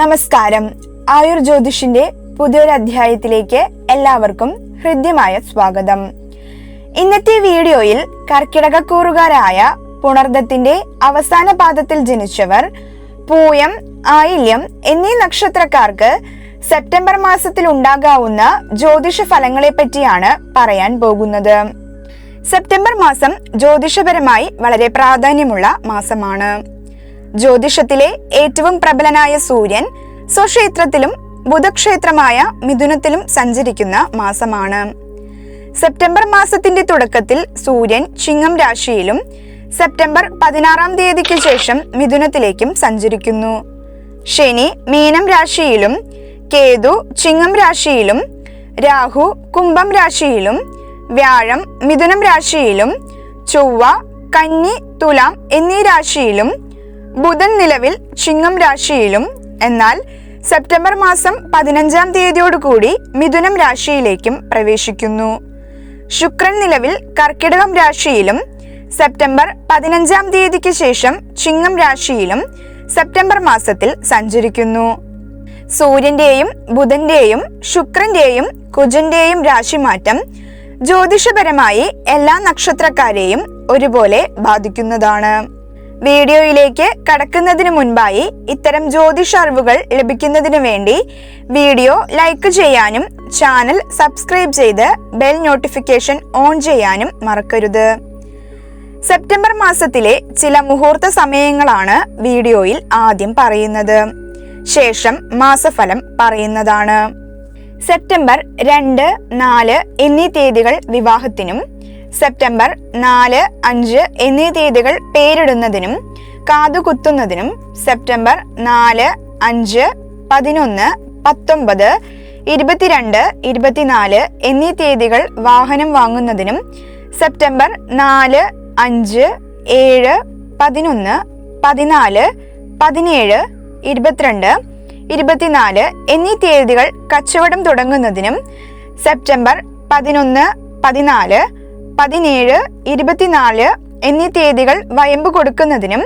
നമസ്കാരം. ആയുർ ജ്യോതിഷിന്റെ പുതിയൊരു അധ്യായത്തിലേക്ക് എല്ലാവർക്കും ഹൃദ്യമായ സ്വാഗതം. ഇന്നത്തെ വീഡിയോയിൽ കർക്കിടകക്കൂറുകാരായ പുണർദത്തിന്റെ അവസാന പാദത്തിൽ ജനിച്ചവർ പൂയം ആയില്യം എന്നീ നക്ഷത്രക്കാർക്ക് സെപ്റ്റംബർ മാസത്തിൽ ഉണ്ടാകാവുന്ന ജ്യോതിഷ ഫലങ്ങളെ പറ്റിയാണ് പറയാൻ പോകുന്നത്. സെപ്റ്റംബർ മാസം ജ്യോതിഷപരമായി വളരെ പ്രാധാന്യമുള്ള മാസമാണ്. ജ്യോതിഷത്തിലെ ഏറ്റവും പ്രബലനായ സൂര്യൻ സ്വക്ഷേത്രത്തിലും ബുധക്ഷേത്രമായ മിഥുനത്തിലും സഞ്ചരിക്കുന്ന മാസമാണ്. സെപ്റ്റംബർ മാസത്തിന്റെ തുടക്കത്തിൽ സൂര്യൻ ചിങ്ങം രാശിയിലും സെപ്റ്റംബർ പതിനാറാം തീയതിക്ക് ശേഷം മിഥുനത്തിലേക്കും സഞ്ചരിക്കുന്നു. ശനി മീനം രാശിയിലും കേതു ചിങ്ങം രാശിയിലും രാഹു കുംഭം രാശിയിലും വ്യാഴം മിഥുനം രാശിയിലും ചൊവ്വ കന്നി തുലാം എന്നീ രാശിയിലും ബുധൻ നിലവിൽ ചിങ്ങം രാശിയിലും എന്നാൽ സെപ്റ്റംബർ മാസം പതിനഞ്ചാം തീയതിയോടുകൂടി മിഥുനം രാശിയിലേക്കും പ്രവേശിക്കുന്നു. ശുക്രൻ നിലവിൽ കർക്കിടകം രാശിയിലും സെപ്റ്റംബർ പതിനഞ്ചാം തീയതിക്ക് ശേഷം ചിങ്ങം രാശിയിലും സെപ്റ്റംബർ മാസത്തിൽ സഞ്ചരിക്കുന്നു. സൂര്യന്റെയും ബുധന്റെയും ശുക്രന്റെയും കുജന്റെയും രാശിമാറ്റം ജ്യോതിഷപരമായി എല്ലാ നക്ഷത്രക്കാരെയും ഒരുപോലെ ബാധിക്കുന്നതാണ്. വീഡിയോയിലേക്ക് കടക്കുന്നതിന് മുൻപായി ഇത്തരം ജ്യോതിഷ അറിവുകൾ ലഭിക്കുന്നതിന് വേണ്ടി വീഡിയോ ലൈക്ക് ചെയ്യാനും ചാനൽ സബ്സ്ക്രൈബ് ചെയ്ത് ബെൽ നോട്ടിഫിക്കേഷൻ ഓൺ ചെയ്യാനും മറക്കരുത്. സെപ്റ്റംബർ മാസത്തിലെ ചില മുഹൂർത്ത സമയങ്ങളാണ് വീഡിയോയിൽ ആദ്യം പറയുന്നത്. ശേഷം മാസഫലം പറയുന്നതാണ്. സെപ്റ്റംബർ രണ്ട് നാല് എന്നീ തീയതികൾ വിവാഹത്തിനും സെപ്റ്റംബർ നാല് അഞ്ച് എന്നീ തീയതികൾ പേരിടുന്നതിനും കാതുകുത്തുന്നതിനും സെപ്റ്റംബർ നാല് അഞ്ച് പതിനൊന്ന് പത്തൊമ്പത് ഇരുപത്തിരണ്ട് ഇരുപത്തിനാല് എന്നീ തീയതികൾ വാഹനം വാങ്ങുന്നതിനും സെപ്റ്റംബർ നാല് അഞ്ച് ഏഴ് പതിനൊന്ന് പതിനാല് പതിനേഴ് ഇരുപത്തിരണ്ട് ഇരുപത്തിനാല് എന്നീ തീയതികൾ കച്ചവടം തുടങ്ങുന്നതിനും സെപ്റ്റംബർ പതിനൊന്ന് പതിനാല് പതിനേഴ് ഇരുപത്തിനാല് എന്നീ തീയതികൾ വയമ്പ് കൊടുക്കുന്നതിനും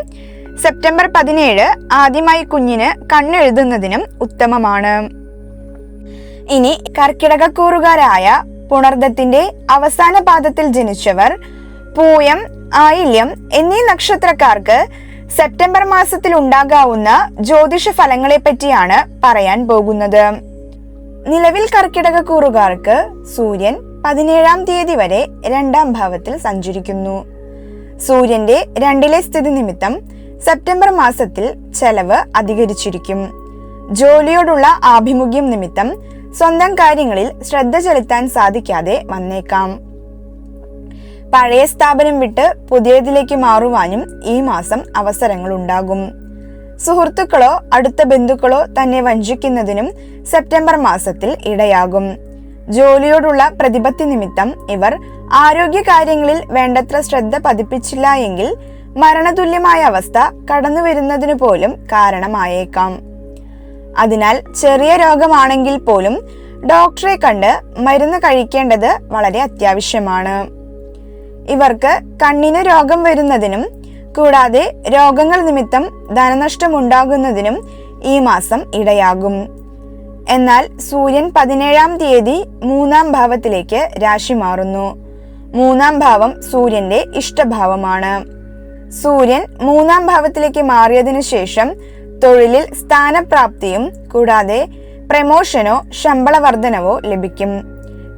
സെപ്റ്റംബർ പതിനേഴ് ആദ്യമായി കുഞ്ഞിന് കണ്ണെഴുതുന്നതിനും ഉത്തമമാണ്. ഇനി കർക്കിടകക്കൂറുകാരായ പുണർദത്തിന്റെ അവസാന പാദത്തിൽ ജനിച്ചവർ പൂയം ആയില്യം എന്നീ നക്ഷത്രക്കാർക്ക് സെപ്റ്റംബർ മാസത്തിൽ ഉണ്ടാകാവുന്ന ജ്യോതിഷ ഫലങ്ങളെ പറ്റിയാണ് പറയാൻ പോകുന്നത്. നിലവിൽ കർക്കിടകക്കൂറുകാർക്ക് സൂര്യൻ പതിനേഴാം തീയതി വരെ രണ്ടാം ഭാവത്തിൽ സഞ്ചരിക്കുന്നു. സൂര്യന്റെ രണ്ടിലെ സ്ഥിതി നിമിത്തം സെപ്റ്റംബർ മാസത്തിൽ ചെലവ് അധികരിച്ചിരിക്കും. ജോലിയോടുള്ള ആഭിമുഖ്യം നിമിത്തം സ്വന്തം കാര്യങ്ങളിൽ ശ്രദ്ധ ചെലുത്താൻ സാധിക്കാതെ വന്നേക്കാം. പഴയ സ്ഥാപനം വിട്ട് പുതിയതിലേക്ക് മാറുവാനും ഈ മാസം അവസരങ്ങൾ ഉണ്ടാകും. സുഹൃത്തുക്കളോ അടുത്ത ബന്ധുക്കളോ തന്നെ വഞ്ചിക്കുന്നതിനും സെപ്റ്റംബർ മാസത്തിൽ ഇടയാകും. ജോലിയോടുള്ള പ്രതിപത്തി നിമിത്തം ഇവർ ആരോഗ്യ കാര്യങ്ങളിൽ വേണ്ടത്ര ശ്രദ്ധ പതിപ്പിച്ചില്ല എങ്കിൽ മരണതുല്യമായ അവസ്ഥ കടന്നു വരുന്നതിനു പോലും കാരണമായേക്കാം. അതിനാൽ ചെറിയ രോഗമാണെങ്കിൽ പോലും ഡോക്ടറെ കണ്ട് മരുന്ന് കഴിക്കേണ്ടത് വളരെ അത്യാവശ്യമാണ്. ഇവർക്ക് കണ്ണിന് രോഗം വരുന്നതിനും കൂടാതെ രോഗങ്ങൾ നിമിത്തം ധനനഷ്ടമുണ്ടാകുന്നതിനും ഈ മാസം ഇടയാകും. എന്നാൽ സൂര്യൻ പതിനേഴാം തീയതി മൂന്നാം ഭാവത്തിലേക്ക് രാശി മാറുന്നു. മൂന്നാം ഭാവം സൂര്യന്റെ ഇഷ്ടഭാവമാണ്. സൂര്യൻ മൂന്നാം ഭാവത്തിലേക്ക് മാറിയതിനു ശേഷം തൊഴിലിൽ സ്ഥാനപ്രാപ്തിയും കൂടാതെ പ്രമോഷനോ ശമ്പള വർധനവോ ലഭിക്കും.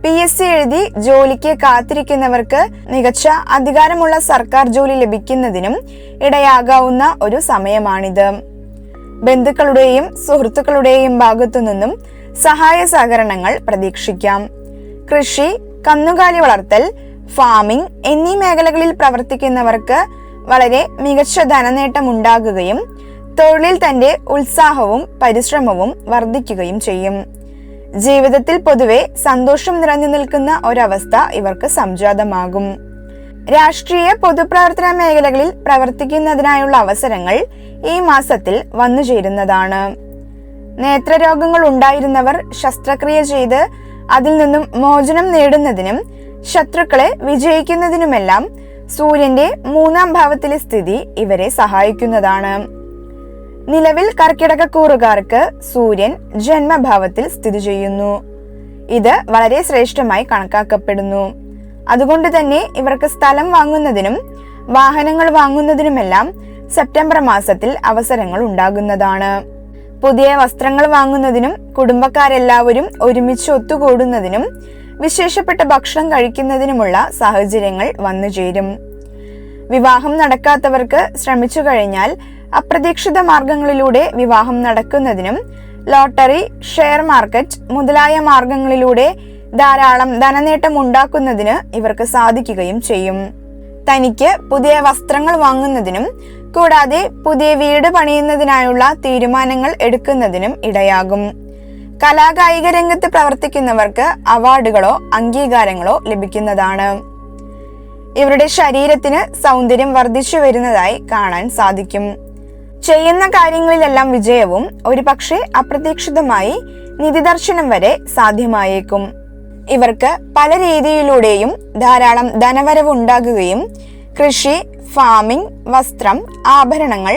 പി എസ് സി എഴുതി ജോലിക്ക് കാത്തിരിക്കുന്നവർക്ക് മികച്ച അധികാരമുള്ള സർക്കാർ ജോലി ലഭിക്കുന്നതിനും ഇടയാകാവുന്ന ഒരു സമയമാണിത്. ബന്ധുക്കളുടെയും സുഹൃത്തുക്കളുടെയും ഭാഗത്തു നിന്നും സഹായ സഹകരണങ്ങൾ പ്രതീക്ഷിക്കാം. കൃഷി കന്നുകാലി വളർത്തൽ ഫാമിംഗ് എന്നീ മേഖലകളിൽ പ്രവർത്തിക്കുന്നവർക്ക് വളരെ മികച്ച ധനനേട്ടം ഉണ്ടാകുകയും തൊഴിലിൽ തന്റെ ഉത്സാഹവും പരിശ്രമവും വർദ്ധിക്കുകയും ചെയ്യും. ജീവിതത്തിൽ പൊതുവെ സന്തോഷം നിറഞ്ഞു നിൽക്കുന്ന ഒരവസ്ഥ ഇവർക്ക് സംജാതമാകും. രാഷ്ട്രീയ പൊതുപ്രവർത്തന മേഖലകളിൽ പ്രവർത്തിക്കുന്നതിനായുള്ള അവസരങ്ങൾ ഈ മാസത്തിൽ വന്നുചേരുന്നതാണ് നേത്രരോഗങ്ങൾ ഉണ്ടായിരുന്നവർ ശസ്ത്രക്രിയ ചെയ്ത് അതിൽ നിന്നും മോചനം നേടുന്നതിനും ശത്രുക്കളെ വിജയിക്കുന്നതിനുമെല്ലാം സൂര്യന്റെ മൂന്നാം ഭാവത്തിലെ സ്ഥിതി ഇവരെ സഹായിക്കുന്നതാണ്. നിലവിൽ കർക്കിടക കൂറുകാർക്ക് സൂര്യൻ ജന്മഭാവത്തിൽ സ്ഥിതി ചെയ്യുന്നു. ഇത് വളരെ ശ്രേഷ്ഠമായി കണക്കാക്കപ്പെടുന്നു. അതുകൊണ്ട് തന്നെ ഇവർക്ക് സ്ഥലം വാങ്ങുന്നതിനും വാഹനങ്ങൾ വാങ്ങുന്നതിനുമെല്ലാം സെപ്റ്റംബർ മാസത്തിൽ അവസരങ്ങൾ ഉണ്ടാകുന്നതാണ്. പുതിയ വസ്ത്രങ്ങൾ വാങ്ങുന്നതിനും കുടുംബക്കാരെല്ലാവരും ഒരുമിച്ച് ഒത്തുകൂടുന്നതിനും വിശേഷപ്പെട്ട ഭക്ഷണം കഴിക്കുന്നതിനുമുള്ള സാഹചര്യങ്ങൾ വന്നു ചേരും. വിവാഹം നടക്കാത്തവർക്ക് ശ്രമിച്ചു കഴിഞ്ഞാൽ അപ്രതീക്ഷിത മാർഗങ്ങളിലൂടെ വിവാഹം നടക്കുന്നതിനും ലോട്ടറി ഷെയർ മാർക്കറ്റ് മുതലായ മാർഗങ്ങളിലൂടെ ധാരാളം ധനനേട്ടം ഉണ്ടാക്കുന്നതിന് ഇവർക്ക് സാധിക്കുകയും ചെയ്യും. തനിക്ക് പുതിയ വസ്ത്രങ്ങൾ വാങ്ങുന്നതിനും കൂടാതെ പുതിയ വീട് പണിയുന്നതിനായുള്ള തീരുമാനങ്ങൾ എടുക്കുന്നതിനും ഇടയാകും. കലാകായിക രംഗത്ത് പ്രവർത്തിക്കുന്നവർക്ക് അവാർഡുകളോ അംഗീകാരങ്ങളോ ലഭിക്കുന്നതാണ്. ഇവരുടെ ശരീരത്തിന് സൗന്ദര്യം വർദ്ധിച്ചു വരുന്നതായി കാണാൻ സാധിക്കും. ചെയ്യുന്ന കാര്യങ്ങളിലെല്ലാം വിജയവും ഒരുപക്ഷെ അപ്രതീക്ഷിതമായി നിധിദർശനം വരെ സാധ്യമായേക്കും. ഇവർക്ക് പല രീതിയിലൂടെയും ധാരാളം ധനവരവ് ഉണ്ടാകുകയും കൃഷി ഫാമിംഗ് വസ്ത്രം ആഭരണങ്ങൾ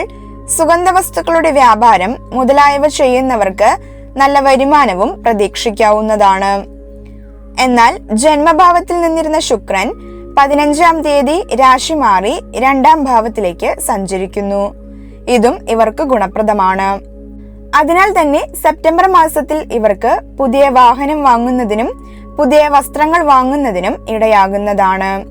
സുഗന്ധവസ്തുക്കളുടെ വ്യാപാരം മുതലായവ ചെയ്യുന്നവർക്ക് നല്ല വരുമാനവും പ്രതീക്ഷിക്കാവുന്നതാണ്. എന്നാൽ ജന്മഭാവത്തിൽ നിന്നിരുന്ന ശുക്രൻ പതിനഞ്ചാം തീയതി രാശി മാറി രണ്ടാം ഭാവത്തിലേക്ക് സഞ്ചരിക്കുന്നു. ഇതും ഇവർക്ക് ഗുണപ്രദമാണ്. അതിനാൽ തന്നെ സെപ്റ്റംബർ മാസത്തിൽ ഇവർക്ക് പുതിയ വാഹനം വാങ്ങുന്നതിനും പുതിയ വസ്ത്രങ്ങൾ വാങ്ങുന്നതിനും ഇടയാകുന്നതാണ്.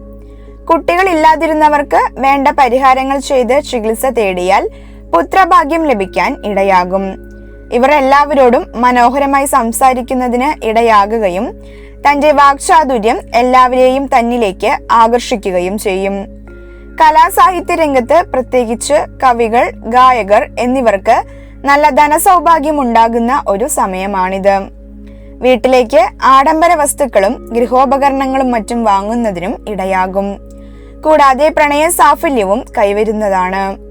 കുട്ടികൾ ഇല്ലാതിരുന്നവർക്ക് വേണ്ട പരിഹാരങ്ങൾ ചെയ്ത് ചികിത്സ തേടിയാൽ പുത്രഭാഗ്യം ലഭിക്കാൻ ഇടയാകും. ഇവർ എല്ലാവരോടും മനോഹരമായി സംസാരിക്കുന്നതിന് ഇടയാകുകയും തന്റെ വാക്ചാതുര്യം എല്ലാവരെയും തന്നിലേക്ക് ആകർഷിക്കുകയും ചെയ്യും. കലാസാഹിത്യ രംഗത്ത് പ്രത്യേകിച്ച് കവികൾ ഗായകർ എന്നിവർക്ക് നല്ല ധനസൗഭാഗ്യം ഉണ്ടാകുന്ന ഒരു സമയമാണിത്. വീട്ടിലേക്ക് ആഡംബര വസ്തുക്കളും ഗൃഹോപകരണങ്ങളും മറ്റും വാങ്ങുന്നതിനും ഇടയാകും. കൂടാതെ പ്രണയ സാഫല്യവും കൈവരുന്നതാണ്.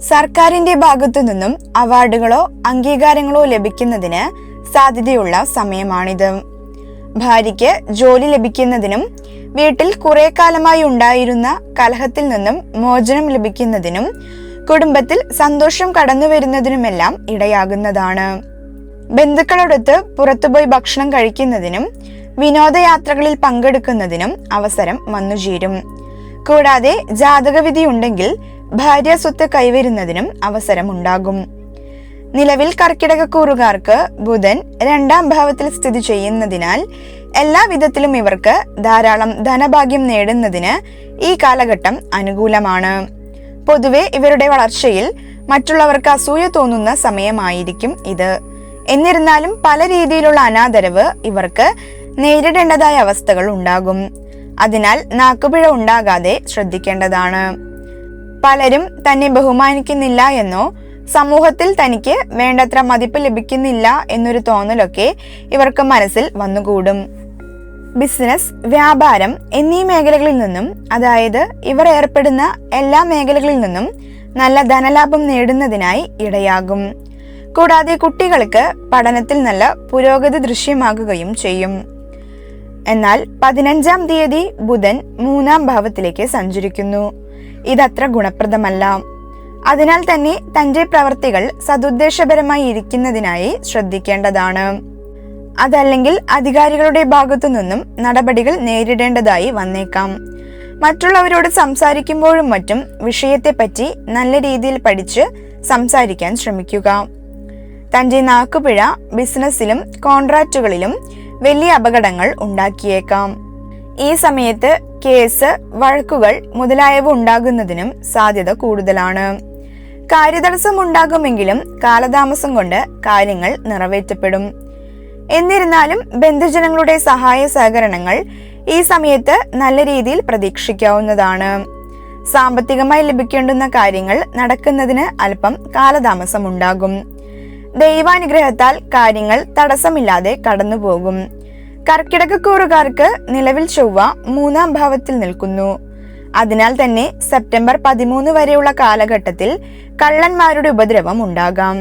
സർക്കാരിന്റെ ഭാഗത്തു നിന്നും അവാർഡുകളോ അംഗീകാരങ്ങളോ ലഭിക്കുന്നതിന് സാധ്യതയുള്ള സമയമാണിത്. ഭാര്യയ്ക്ക് ജോലി ലഭിക്കുന്നതിനും വീട്ടിൽ കുറെ കാലമായി ഉണ്ടായിരുന്ന കലഹത്തിൽ നിന്നും മോചനം ലഭിക്കുന്നതിനും കുടുംബത്തിൽ സന്തോഷം കടന്നു വരുന്നതിനുമെല്ലാം ഇടയാകുന്നതാണ്. ബന്ധുക്കളോടൊത്ത് പുറത്തുപോയി ഭക്ഷണം കഴിക്കുന്നതിനും വിനോദയാത്രകളിൽ പങ്കെടുക്കുന്നതിനും അവസരം വന്നുചേരും. കൂടാതെ ജാതകവിധി ഉണ്ടെങ്കിൽ ഭാര്യ സ്വത്ത് കൈവരുന്നതിനും അവസരമുണ്ടാകും. നിലവിൽ കർക്കിടകക്കൂറുകാർക്ക് ബുധൻ രണ്ടാം ഭാവത്തിൽ സ്ഥിതി ചെയ്യുന്നതിനാൽ എല്ലാ വിധത്തിലും ഇവർക്ക് ധാരാളം ധനഭാഗ്യം നേടുന്നതിന് ഈ കാലഘട്ടം അനുകൂലമാണ്. പൊതുവെ ഇവരുടെ വളർച്ചയിൽ മറ്റുള്ളവർക്ക് അസൂയ തോന്നുന്ന സമയമായിരിക്കും ഇത്. എന്നിരുന്നാലും പല രീതിയിലുള്ള അനാദരവ് ഇവർക്ക് നേരിടേണ്ടതായ അവസ്ഥകൾ ഉണ്ടാകും. അതിനാൽ നാക്കുപിഴ ഉണ്ടാകാതെ ശ്രദ്ധിക്കേണ്ടതാണ്. പലരും തന്നെ ബഹുമാനിക്കുന്നില്ല എന്നോ സമൂഹത്തിൽ തനിക്ക് വേണ്ടത്ര മതിപ്പ് ലഭിക്കുന്നില്ല എന്നൊരു തോന്നലൊക്കെ ഇവർക്ക് മനസ്സിൽ വന്നുകൂടും. ബിസിനസ് വ്യാപാരം എന്നീ മേഖലകളിൽ നിന്നും അതായത് ഇവർ ഏർപ്പെടുന്ന എല്ലാ മേഖലകളിൽ നിന്നും നല്ല ധനലാഭം നേടുന്നതിനായി ഇടയാകും. കൂടാതെ കുട്ടികൾക്ക് പഠനത്തിൽ നല്ല പുരോഗതി ദൃശ്യമാകുകയും ചെയ്യും. എന്നാൽ പതിനഞ്ചാം തീയതി ബുധൻ മൂന്നാം ഭാവത്തിലേക്ക് സഞ്ചരിക്കുന്നു. ഇതത്ര ഗുണപ്രദമല്ല. അതിനാൽ തന്നെ തന്റെ പ്രവർത്തികൾ സതുദ്ദേശപരമായി ഇരിക്കുന്നതിനായി ശ്രദ്ധിക്കേണ്ടതാണ്. അതല്ലെങ്കിൽ അധികാരികളുടെ ഭാഗത്തു നിന്നും നടപടികൾ നേരിടേണ്ടതായി വന്നേക്കാം. മറ്റുള്ളവരോട് സംസാരിക്കുമ്പോഴും മറ്റും വിഷയത്തെപ്പറ്റി നല്ല രീതിയിൽ പഠിച്ച് സംസാരിക്കാൻ ശ്രമിക്കുക. തന്റെ നാക്കുപിഴ ബിസിനസ്സിലും കോൺട്രാക്റ്റുകളിലും വലിയ അപകടങ്ങൾ ഉണ്ടാക്കിയേക്കാം. ഈ സമയത്ത് കേസ് വഴക്കുകൾ മുതലായവ ഉണ്ടാകുന്നതിനും സാധ്യത കൂടുതലാണ്. കാര്യതടസ്സം ഉണ്ടാകുമെങ്കിലും കാലതാമസം കൊണ്ട് കാര്യങ്ങൾ നിറവേറ്റപ്പെടും. എന്നിരുന്നാലും ബന്ധുജനങ്ങളുടെ സഹായ സഹകരണങ്ങൾ ഈ സമയത്ത് നല്ല രീതിയിൽ പ്രതീക്ഷിക്കാവുന്നതാണ്. സാമ്പത്തികമായി ലഭിക്കേണ്ടുന്ന കാര്യങ്ങൾ നടക്കുന്നതിന് അല്പം കാലതാമസം ഉണ്ടാകും. ദൈവാനുഗ്രഹത്താൽ കാര്യങ്ങൾ തടസ്സമില്ലാതെ കടന്നുപോകും. കർക്കിടകക്കൂറുകാർക്ക് നിലവിൽ ചൊവ്വ മൂന്നാം ഭാവത്തിൽ നിൽക്കുന്നു. അതിനാൽ തന്നെ സെപ്റ്റംബർ പതിമൂന്ന് വരെയുള്ള കാലഘട്ടത്തിൽ കള്ളന്മാരുടെ ഉപദ്രവം ഉണ്ടാകാം.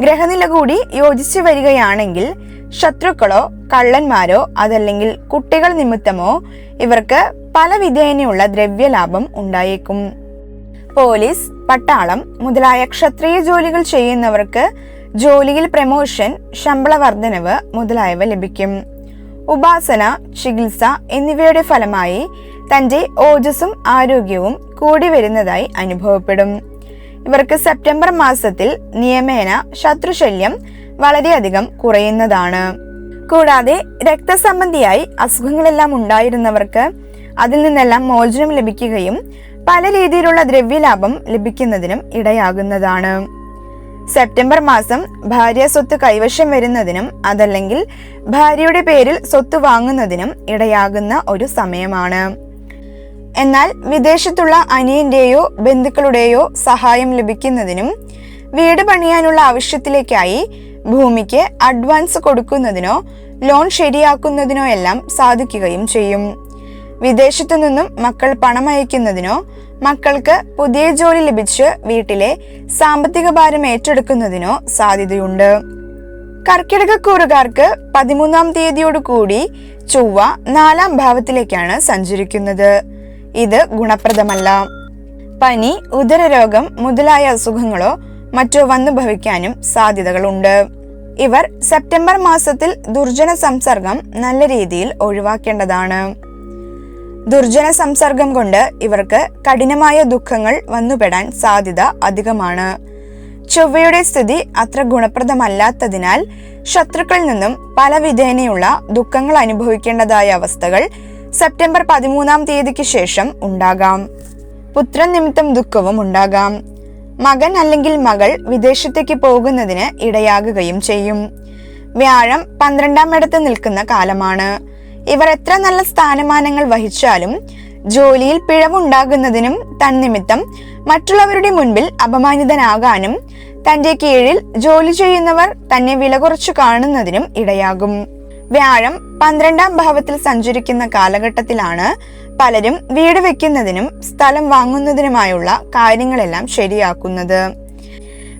ഗ്രഹനില കൂടി യോജിച്ചു വരികയാണെങ്കിൽ ശത്രുക്കളോ കള്ളന്മാരോ അതല്ലെങ്കിൽ കുട്ടികൾ നിമിത്തമോ ഇവർക്ക് പല വിധേനയുള്ള ദ്രവ്യലാഭം ഉണ്ടായേക്കും. പോലീസ് പട്ടാളം മുതലായ ക്ഷത്രിയ ജോലികൾ ചെയ്യുന്നവർക്ക് ജോലിയിൽ പ്രമോഷൻ ശമ്പള വർധനവ് മുതലായവ ലഭിക്കും. ഉപാസന ചികിത്സ എന്നിവയുടെ ഫലമായി തന്റെ ഓജസ്സും ആരോഗ്യവും കൂടി വരുന്നതായി അനുഭവപ്പെടും. ഇവർക്ക് സെപ്റ്റംബർ മാസത്തിൽ നിയമേന ശത്രുശല്യം വളരെയധികം കുറയുന്നതാണ്. കൂടാതെ രക്തസംബന്ധിയായി അസുഖങ്ങളെല്ലാം ഉണ്ടായിരുന്നവർക്ക് അതിൽ നിന്നെല്ലാം മോചനം ലഭിക്കുകയും പല രീതിയിലുള്ള ദ്രവ്യലാഭം ലഭിക്കുന്നതിനും ഇടയാകുന്നതാണ്. സെപ്റ്റംബർ മാസം ഭാര്യ സ്വത്ത് കൈവശം വരുന്നതിനും അതല്ലെങ്കിൽ ഭാര്യയുടെ പേരിൽ സ്വത്ത് വാങ്ങുന്നതിനും ഇടയാകുന്ന ഒരു സമയമാണ്. എന്നാൽ വിദേശത്തുള്ള അനിയന്റെയോ ബന്ധുക്കളുടെയോ സഹായം ലഭിക്കുന്നതിനും വീട് പണിയാനുള്ള ആവശ്യത്തിലേക്കായി ഭൂമിക്ക് അഡ്വാൻസ് കൊടുക്കുന്നതിനോ ലോൺ ശരിയാക്കുന്നതിനോ എല്ലാം സാധിക്കുകയും ചെയ്യും. വിദേശത്തു നിന്നും മക്കൾ പണം അയക്കുന്നതിനോ മക്കൾക്ക് പുതിയ ജോലി ലഭിച്ച് വീട്ടിലെ സാമ്പത്തിക ഭാരം ഏറ്റെടുക്കുന്നതിനോ സാധ്യതയുണ്ട്. കർക്കിടകക്കൂറുകാർക്ക് പതിമൂന്നാം കൂടി ചൊവ്വ നാലാം ഭാവത്തിലേക്കാണ് സഞ്ചരിക്കുന്നത്. ഇത് ഗുണപ്രദമല്ല. പനി ഉദരരോഗം മുതലായ അസുഖങ്ങളോ മറ്റോ വന്നു ഭവിക്കാനും സാധ്യതകളുണ്ട്. ഇവർ സെപ്റ്റംബർ മാസത്തിൽ ദുർജന സംസർഗം നല്ല രീതിയിൽ ഒഴിവാക്കേണ്ടതാണ്. ദുർജന സംസർഗം കൊണ്ട് ഇവർക്ക് കഠിനമായ ദുഃഖങ്ങൾ വന്നുപെടാൻ സാധ്യത അധികമാണ്. ചൊവ്വയുടെ സ്ഥിതി അത്ര ഗുണപ്രദമല്ലാത്തതിനാൽ ശത്രുക്കളിൽ നിന്നും പല വിധേനയുള്ള ദുഃഖങ്ങൾ അനുഭവിക്കേണ്ടതായ അവസ്ഥകൾ സെപ്റ്റംബർ പതിമൂന്നാം തീയതിക്ക് ശേഷം ഉണ്ടാകാം. പുത്രൻ നിമിത്തം ദുഃഖവും ഉണ്ടാകാം. മകൻ അല്ലെങ്കിൽ മകൾ വിദേശത്തേക്ക് പോകുന്നതിന് ഇടയാകുകയും ചെയ്യും. വ്യാഴം പന്ത്രണ്ടാം ഇടത്ത് നിൽക്കുന്ന കാലമാണ്. ഇവർ എത്ര നല്ല സ്ഥാനമാനങ്ങൾ വഹിച്ചാലും ജോലിയിൽ പിഴവുണ്ടാകുന്നതിനും തന്നിമിത്തം മറ്റുള്ളവരുടെ മുൻപിൽ അപമാനിതനാകാനും തന്റെ കീഴിൽ ജോലി ചെയ്യുന്നവർ തന്നെ വില കുറച്ചു കാണുന്നതിനും ഇടയാകും. വ്യാഴം പന്ത്രണ്ടാം ഭാവത്തിൽ സഞ്ചരിക്കുന്ന കാലഘട്ടത്തിലാണ് പലരും വീട് വെക്കുന്നതിനും സ്ഥലം വാങ്ങുന്നതിനുമായുള്ള കാര്യങ്ങളെല്ലാം ശരിയാക്കുന്നത്.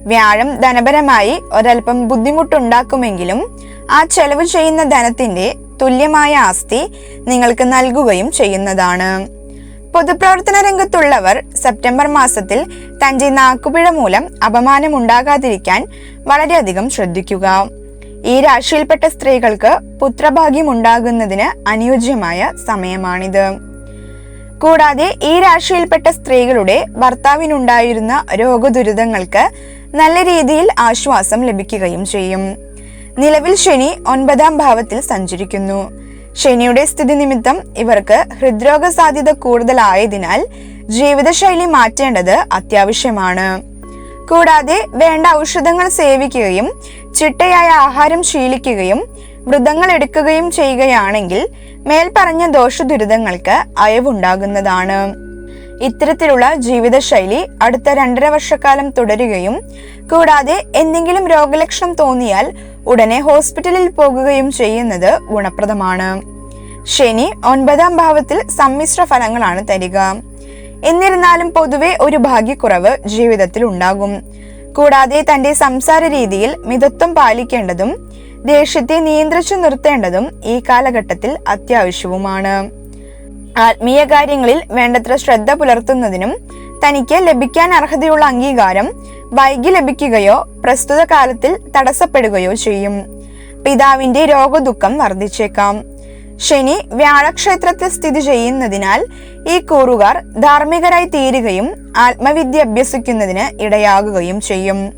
വ്യാഴം ധനപരമായി ഒരൽപ്പം ബുദ്ധിമുട്ടുണ്ടാക്കുമെങ്കിലും ആ ചെലവ് ചെയ്യുന്ന ധനത്തിന്റെ തുല്യമായ ആസ്തി നിങ്ങൾക്ക് നൽകുകയും ചെയ്യുന്നതാണ്. പൊതുപ്രവർത്തന രംഗത്തുള്ളവർ സെപ്റ്റംബർ മാസത്തിൽ തന്റെ നാക്കുപിഴ മൂലം അപമാനം ഉണ്ടാകാതിരിക്കാൻ വളരെയധികം ശ്രദ്ധിക്കുക. ഈ രാശിയിൽപ്പെട്ട സ്ത്രീകൾക്ക് പുത്രഭാഗ്യം ഉണ്ടാകുന്നതിന് അനുയോജ്യമായ സമയമാണിത്. കൂടാതെ ഈ രാശിയിൽപ്പെട്ട സ്ത്രീകളുടെ ഭർത്താവിനുണ്ടായിരുന്ന രോഗദുരിതങ്ങൾക്ക് നല്ല രീതിയിൽ ആശ്വാസം ലഭിക്കുകയും ചെയ്യും. നിലവിൽ ശനി ഒൻപതാം ഭാവത്തിൽ സഞ്ചരിക്കുന്നു. ശനിയുടെ സ്ഥിതി നിമിത്തം ഇവർക്ക് ഹൃദ്രോഗ സാധ്യത കൂടുതലായതിനാൽ ജീവിതശൈലി മാറ്റേണ്ടത് അത്യാവശ്യമാണ്. കൂടാതെ വേണ്ട ഔഷധങ്ങൾ സേവിക്കുകയും ചിട്ടയായ ആഹാരം ശീലിക്കുകയും വ്രതങ്ങൾ എടുക്കുകയും ചെയ്യുകയാണെങ്കിൽ മേൽപ്പറഞ്ഞ ദോഷദുരിതങ്ങൾക്ക് അയവുണ്ടാകുന്നതാണ്. ഇത്തരത്തിലുള്ള ജീവിതശൈലി അടുത്ത രണ്ടര വർഷക്കാലം തുടരുകയും കൂടാതെ എന്തെങ്കിലും രോഗലക്ഷണം തോന്നിയാൽ ഉടനെ ഹോസ്പിറ്റലിൽ പോകുകയും ചെയ്യുന്നത് ഗുണപ്രദമാണ്. ശനി ഒൻപതാം ഭാവത്തിൽ സമ്മിശ്ര ഫലങ്ങളാണ് തരിക. എന്നിരുന്നാലും പൊതുവെ ഒരു ഭാഗ്യക്കുറവ് ജീവിതത്തിൽ ഉണ്ടാകും. കൂടാതെ തന്റെ സംസാര രീതിയിൽ മിതത്വം പാലിക്കേണ്ടതും ദേഷ്യത്തെ നിയന്ത്രിച്ചു നിർത്തേണ്ടതും ഈ കാലഘട്ടത്തിൽ അത്യാവശ്യവുമാണ്. ആത്മീയ കാര്യങ്ങളിൽ വേണ്ടത്ര ശ്രദ്ധ പുലർത്തുന്നതിനും തനിക്ക് ലഭിക്കാൻ അർഹതയുള്ള അംഗീകാരം വൈകി ലഭിക്കുകയോ പ്രസ്തുത കാലത്തിൽ തടസ്സപ്പെടുകയോ ചെയ്യും. പിതാവിന്റെ രോഗദുഃഖം വർദ്ധിച്ചേക്കാം. ശനി വ്യാഴക്ഷേത്രത്തിൽ സ്ഥിതി ചെയ്യുന്നതിനാൽ ഈ കൂറുകാർ ധാർമ്മികരായി തീരുകയും ആത്മവിദ്യ അഭ്യസിക്കുന്നതിന് ഇടയാകുകയും ചെയ്യും.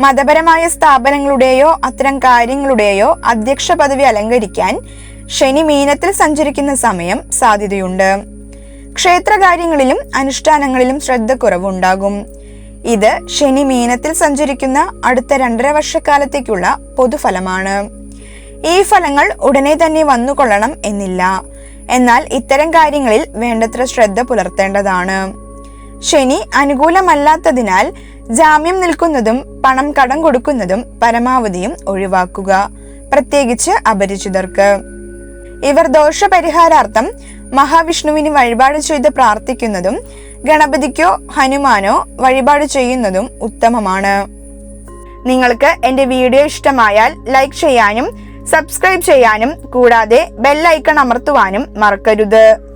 മതപരമായ സ്ഥാപനങ്ങളുടെയോ അത്തരം കാര്യങ്ങളുടെയോ അധ്യക്ഷ പദവി അലങ്കരിക്കാൻ ശനി മീനത്തിൽ സഞ്ചരിക്കുന്ന സമയം സാധ്യതയുണ്ട്. ക്ഷേത്രകാര്യങ്ങളിലും അനുഷ്ഠാനങ്ങളിലും ശ്രദ്ധ കുറവുണ്ടാകും ഇത് ശനി മീനത്തിൽ സഞ്ചരിക്കുന്ന അടുത്ത രണ്ടര വർഷക്കാലത്തേക്കുള്ള പൊതുഫലമാണ്. ഈ ഫലങ്ങൾ ഉടനെ തന്നെ വന്നുകൊള്ളണം എന്നില്ല. എന്നാൽ ഇത്തരം കാര്യങ്ങളിൽ വേണ്ടത്ര ശ്രദ്ധ പുലർത്തേണ്ടതാണ്. ശനി അനുകൂലമല്ലാത്തതിനാൽ ജാമ്യം നിൽക്കുന്നതും പണം കടം കൊടുക്കുന്നതും പരമാവധിയും ഒഴിവാക്കുക പ്രത്യേകിച്ച് അപരിചിതർക്ക്. ഇവർ ദോഷപരിഹാരാർത്ഥം മഹാവിഷ്ണുവിന് വഴിപാട് ചെയ്ത് പ്രാർത്ഥിക്കുന്നതും ഗണപതിക്കോ ഹനുമാനോ വഴിപാട് ചെയ്യുന്നതും ഉത്തമമാണ്. നിങ്ങൾക്ക് എന്റെ വീഡിയോ ഇഷ്ടമായാൽ ലൈക്ക് ചെയ്യാനും സബ്സ്ക്രൈബ് ചെയ്യാനും കൂടാതെ ബെല്ലൈക്കൺ അമർത്തുവാനും മറക്കരുത്.